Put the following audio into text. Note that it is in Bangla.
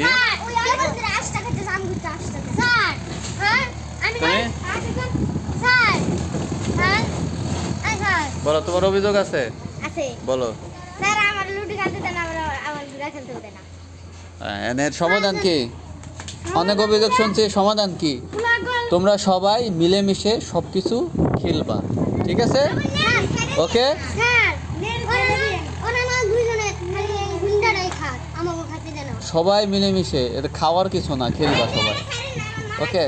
কি? বলো তোমার অভিযোগ আছে? বলো। হ্যাঁ, এনের সমাধান কি? অনেক অভিযোগ শুনছি সমাধান কি? তোমরা সবাই মিলেমিশে সবকিছু খেলবা ঠিক আছে? ওকে সবাই মিলেমিশে এটা খাওয়ার কিছু না খেলবা সবাই। ওকে